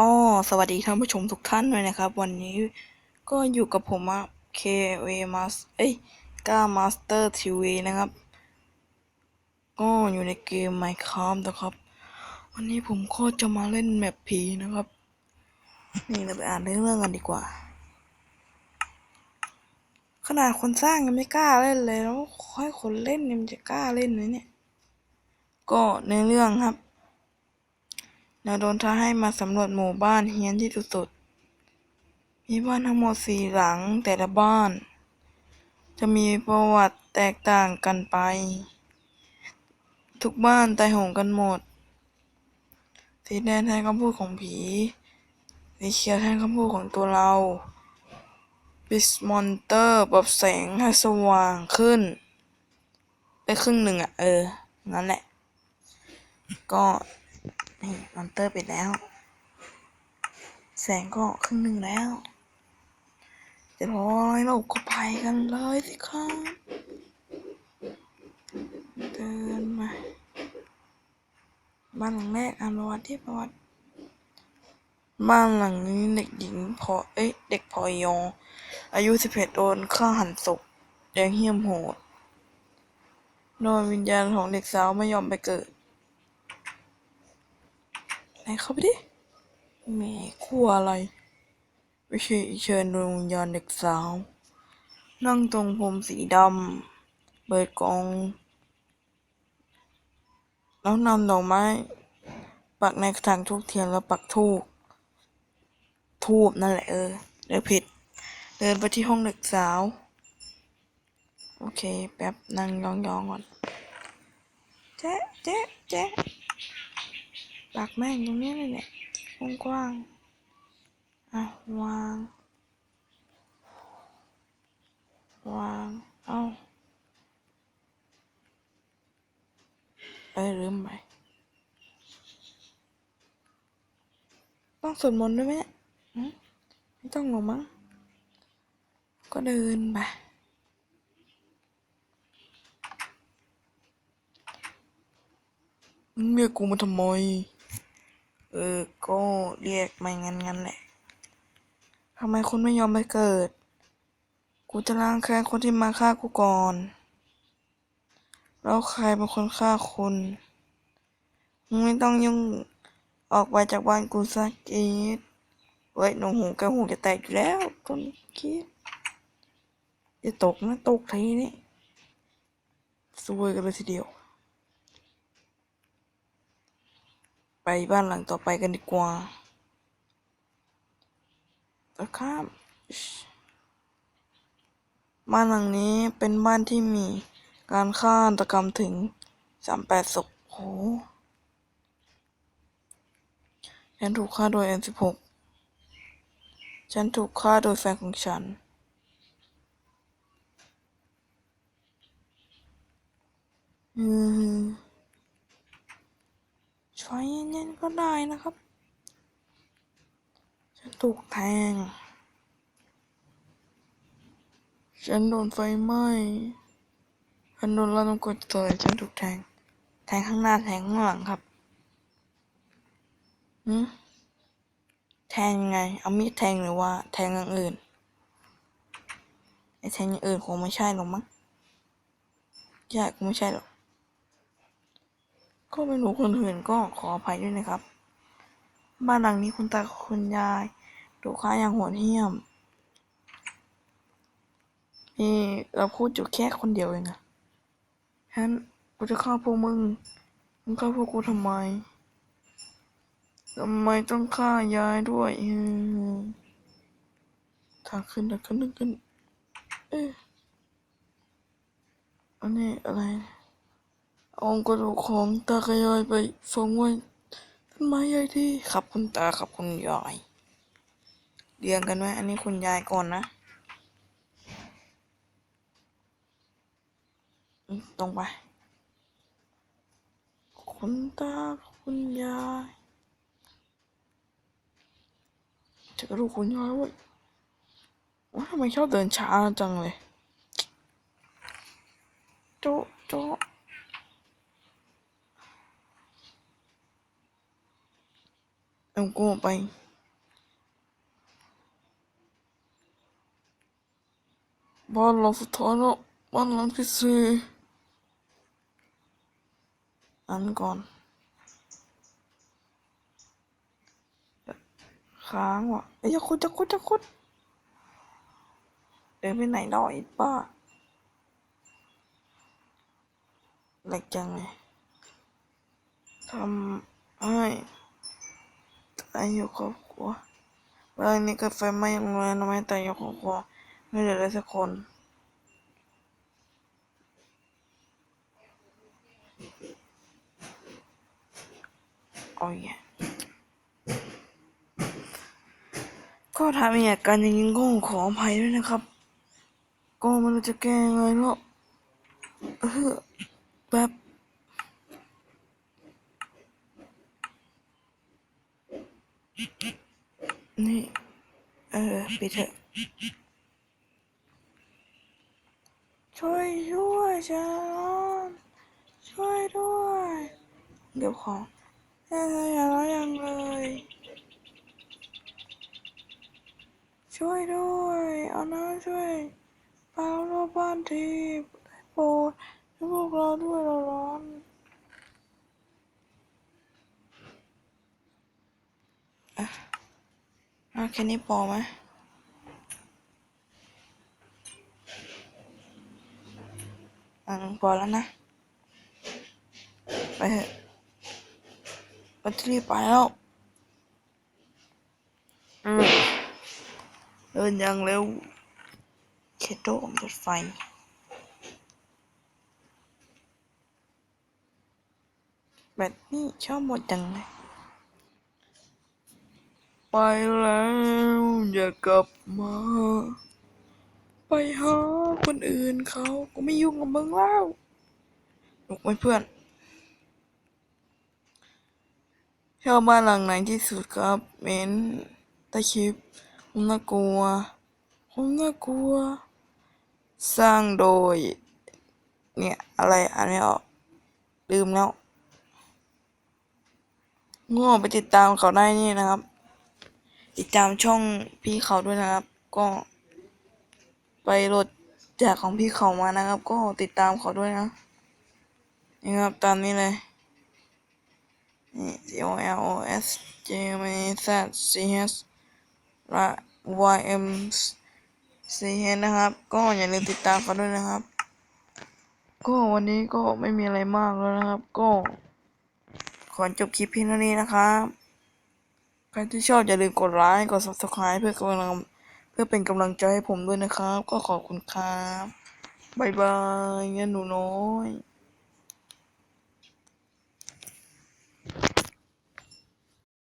ก็สวัสดีท่านผู้ชมทุกท่านด้วยนะครับ วันนี้ก็อยู่กับผมอะ KV Mas เอ้ยก้า Master TV นะครับ ก็อยู่ในเกม Minecraft นะครับ วันนี้ผมก็จะมาเล่นแมปผีนะครับ นี่เราไปอ่านเรื่องกันดีกว่า ขนาดคนสร้างยังไม่กล้าเล่นเลยแล้วให้คนเล่นเนี่ยมันจะกล้าเล่นไหมเนี่ย ก็ในเรื่องครับ เราโดนท้าให้มาสำรวจหมู่บ้านเฮี้ยนที่สุดๆ มีบ้านทั้งหมดสี่หลังแต่ละบ้าน จะมีประวัติแตกต่างกันไป ทุกบ้านตายโหงกันหมด สีแดงแทนคำพูดของผี สีเขียวแทนคำพูดของตัวเราบิสมอนเตอร์ปรับแสงให้สว่างขึ้นได้ครึ่งหนึ่งอะ เออนั่นแหละ ก็ นี่มอนเตอร์ปิดแล้ว แสงก็ครึ่งหนึ่งแล้วเดี๋ยวร้อยเราก็ไปกันเลยสิครับเดินมาบ้านหลังแรกอ่านประวัติที่ประวัติ บ้านหลังนี้เด็กหญิงพอเอ้ยเด็กพอยองอายุสิบเอ็ดโดนฆ่าหันศพอย่างเหี้ยมโหดโดยวิญญาณของเด็กสาวไม่ยอมไปเกิด ไหนเข้าไปดิแม่ขัวอะไร ไม่ใช่เชิญดวงวิญญาณเด็กสาว นั่งตรงผมสีดำเปิดกอง แล้วนำดอกไม้ ปักในกระถางทูบเทียนแล้วปักทูบทูบนั่นแหละเออเดี๋ยวผิด เดินไปที่ห้องเด็กสาว โอเค แป๊บนั่งยองๆก่อน เจ๊เจ๊เจ๊ ปักแม่งตรงนี้เลยเนี่ยกว้างๆอะวาง วาง เอาเอ้ยลืมไปต้องสวดมนต์ด้วยไหมไม่ต้องหรอกมั้ง ก็เดินไปมึงเรียกกูมาทำไม เออก็เรียกไม่งั้นงั้นแหละทำไมคุณไม่ยอมไปเกิด กูจะล้างแค้นคนที่มาฆ่ากูก่อน แล้วใครเป็นคนฆ่าคุณมึงไม่ต้องยุ่งออกไปจากบ้านกูสักกีดเว้ยหนูหูแกหูจะแตกอยู่แล้วต้นคิดอย่าตกนะตกทีนี้ซวยกันเลยทีเดียว ไปบ้านหลังต่อไปกันดีกว่านะครับบ้านหลังนี้เป็นบ้านที่มีการฆาตกรรมถึงสามแปดศพโหฉันถูกฆ่าโดย N16 ฉันถูกฆ่าโดยแฟนของฉัน อืม ใช้เย็นๆ ก็ได้นะครับ ฉันถูกแทง ฉันโดนไฟไหม้ ฉันโดนระดมกดต่อยฉันถูกแทง แทงข้างหน้าแทงข้างหลังครับหืมแทงยังไง เอามีดแทงหรือว่า แทงอย่างอื่น ไอ้แทงอย่างอื่นคงไม่ใช่หรอกมั้งใช่คงไม่ใช่หรอก ก็เป็นหนูคนอื่นก็ขออภัยด้วยนะครับ บ้านหลังนี้คุณตาคุณยายถูกฆ่าอย่างโหดเหี้ยมนี่เราพูดอยู่แค่คนเดียวเองอะฉะนั้นกูจะฆ่าพวกมึง มึงฆ่าพวกกูทำไมทำไมต้องฆ่ายายด้วยอืมทางขึ้นทางขึ้นขึ้นเอ๊ะอันนี้อะไร อากระดูกของตากับยายไปฝังไว้ต้นไม้ใหญ่ที่ขับคุณตาขับคุณยายเรียงกันไว้อันนี้คุณยายก่อนนะ ตรงไป คุณตาคุณยายจอกระดูกคุณยายเว้ยว่าทำไมชอบเดินช้าจังเลยโจ๊ะโจ๊ะ เอาโก้ไป บ้านเราสุดท้ายแล้วบ้านหลังที่สี่อันก่อน ค้างว่ะไอ้ยาคุดจะคุดจะคุดเดินไปไหนดอยป้าแหลกจังไงทำให้ ตายอยู่ครอบครัวเรื่องนี้ก็ไฟไหม้โรงเรียนทำไมตายอยู่ครอบครัวไม่เหลือเลยสักคนเอาอย่างเงี้ยก็ทำเหตุการณ์อย่างนี้ก็ขออภัยด้วยนะครับ ก็ไม่รู้จะแก้ยังไงเนาะเออแป๊บ นี่ เออปิดเถอะ ช่วยด้วยจอนช่วยด้วย เดี๋ยวขอเอ้ยอย่าร้องยังเลย ช่วยด้วย เอาน้าช่วยพาเราบ้านทีโปรดช่วยพวกเราด้วยเราร้อนอะเอาแค่นี้พอไหม อะพอแล้วนะ ไปเถอะไปที่ไปแล้วอืมเดินอย่างเร็วเคโตรถไฟแบบนี้ชอบหมดจังเลยไปแล้วอย่ากลับมา ไปหาคนอื่นเขาก็ไม่ยุ่งกับมึงแล้วลุกไหมเพื่อนชอบบ้านหลังไหนที่สุดครับเมนตะคิปผมน่ากลัวผมน่ากลัว สร้างโดย เนี่ยอะไรอ่านไม่ออกลืมแล้วง่ไปติดตามเขาได้นี่นะครับ ติดตามช่องพี่เขาด้วยนะครับ ก็ ไปโหลดจากของพี่เขามานะครับ ก็ติดตามเขาด้วยนะนี่ครับตามนี้เลยนี่ C O L O S J M A Z C H และ Y M C H นะครับ ก็อย่าลืมติดตามเขาด้วยนะครับ ก็วันนี้ก็ไม่มีอะไรมากแล้วนะครับ ก็ขอจบคลิปเพียงเท่านี้นะครับ ใครที่ชอบอย่าลืมกดไลค์ กด subscribe เพื่อกำลัง เพื่อเป็นกำลังใจให้ผมด้วยนะครับ ก็ขอบคุณครับบ๊ายบายเงี้ยหนูน้อย